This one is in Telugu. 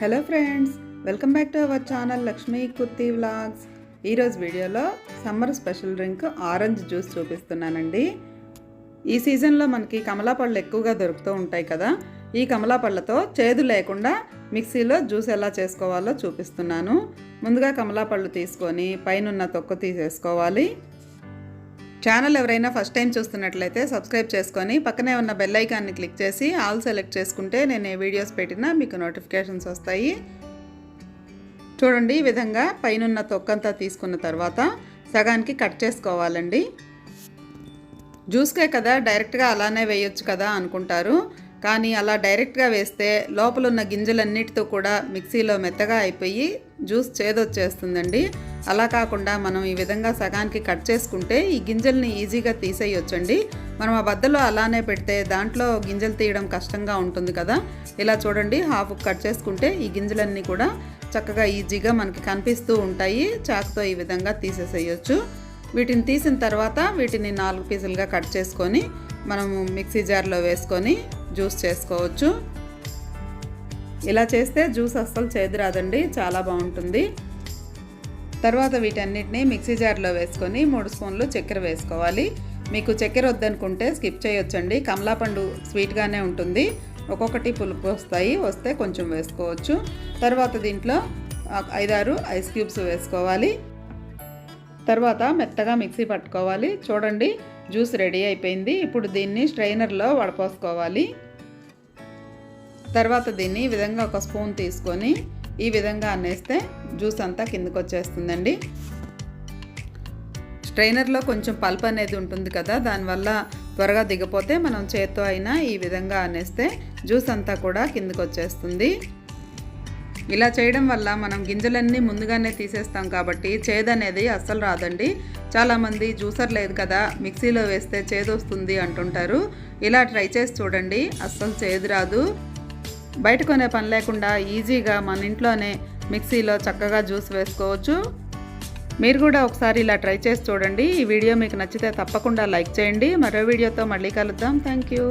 Hello friends welcome back to our channel Lakshmi Kurti vlogs. ఈరోజు వీడియోలో summer special drink orange juice చూపిస్తున్నానండి. ఈ సీజన్లో మనకి కమలా పళ్ళు ఎక్కువగా దొరుకుతూ ఉంటాయి కదా ఈ కమలా పళ్ళతో చేదు లేకుండా మిక్సీలో జ్యూస్ ఎలా చేసుకోవాలో చూపిస్తున్నాను. ముందుగా కమలా పళ్ళు తీసుకొని పైనున్న తొక్కు తీసేసుకోవాలి. ఛానల్ ఎవరైనా ఫస్ట్ టైం చూస్తున్నట్లయితే సబ్స్క్రైబ్ చేసుకొని పక్కనే ఉన్న బెల్ ఐకాన్ని క్లిక్ చేసి ఆల్ సెలెక్ట్ చేసుకుంటే నేను ఏ వీడియోస్ పెట్టినా మీకు నోటిఫికేషన్స్ వస్తాయి. చూడండి ఈ విధంగా పైనున్న తొక్కంతా తీసుకున్న తర్వాత సగానికి కట్ చేసుకోవాలండి. జ్యూస్కే కదా డైరెక్ట్గా అలానే వేయొచ్చు కదా అనుకుంటారు. కానీ అలా డైరెక్ట్గా వేస్తే లోపల ఉన్న గింజలన్నిటితో కూడా మిక్సీలో మెత్తగా అయిపోయి జ్యూస్ చేదొచ్చేస్తుందండి. అలా కాకుండా మనం ఈ విధంగా సగానికి కట్ చేసుకుంటే ఈ గింజల్ని ఈజీగా తీసేయొచ్చండి. మనం ఆ బద్దలో అలానే పెడితే దాంట్లో గింజలు తీయడం కష్టంగా ఉంటుంది కదా. ఇలా చూడండి హాఫ్ కట్ చేసుకుంటే ఈ గింజలన్నీ కూడా చక్కగా ఈజీగా మనకి కనిపిస్తూ ఉంటాయి. చాకుతో ఈ విధంగా తీసేసేయచ్చు. వీటిని తీసిన తర్వాత వీటిని నాలుగు పీసులుగా కట్ చేసుకొని మనము మిక్సీ జార్లో వేసుకొని జ్యూస్ చేసుకోవచ్చు. ఇలా చేస్తే జ్యూస్ అస్సలు చేదు రాదండి చాలా బాగుంటుంది. తర్వాత వీటన్నిటిని మిక్సీ జార్లో వేసుకొని మూడు స్పూన్లు చక్కెర వేసుకోవాలి. మీకు చక్కెర వద్దనుకుంటే స్కిప్ చేయొచ్చండి. కమలాపండు స్వీట్గానే ఉంటుంది. ఒక్కొక్కటి పులుపు వస్తాయి వస్తే కొంచెం వేసుకోవచ్చు. తర్వాత దీంట్లో ఐదారు ఐస్ క్యూబ్స్ వేసుకోవాలి. తర్వాత మెత్తగా మిక్సీ పట్టుకోవాలి. చూడండి జ్యూస్ రెడీ అయిపోయింది. ఇప్పుడు దీన్ని స్ట్రైనర్లో వడపోసుకోవాలి. తర్వాత దీన్ని ఈ విధంగా ఒక స్పూన్ తీసుకొని ఈ విధంగా అనేస్తే జ్యూస్ అంతా కిందకు వచ్చేస్తుందండి స్ట్రైనర్లో కొంచెం పల్ప్ అనేది ఉంటుంది కదా దానివల్ల త్వరగా దిగపోతే మనం చేత్తో అయినా ఈ విధంగా అనేస్తే జ్యూస్ అంతా కూడా కిందకు వచ్చేస్తుంది ఇలా చేయడం వల్ల మనం గింజలన్నీ ముందుగానే తీసేస్తాం కాబట్టి చేదు అనేది అస్సలు రాదండి. చాలామంది జ్యూసర్ లేదు కదా మిక్సీలో వేస్తే చేదు వస్తుంది అంటుంటారు. ఇలా ట్రై చేసి చూడండి అస్సలు చేదు రాదు. బయట కొనే పని లేకుండా ఈజీగా మన ఇంట్లోనే మిక్సీలో చక్కగా జ్యూస్ వేసుకోవచ్చు. మీరు కూడా ఒకసారి ఇలా ట్రై చేసి చూడండి. ఈ వీడియో మీకు నచ్చితే తప్పకుండా లైక్ చేయండి. మరో వీడియోతో మళ్ళీ కలుద్దాం. Thank you.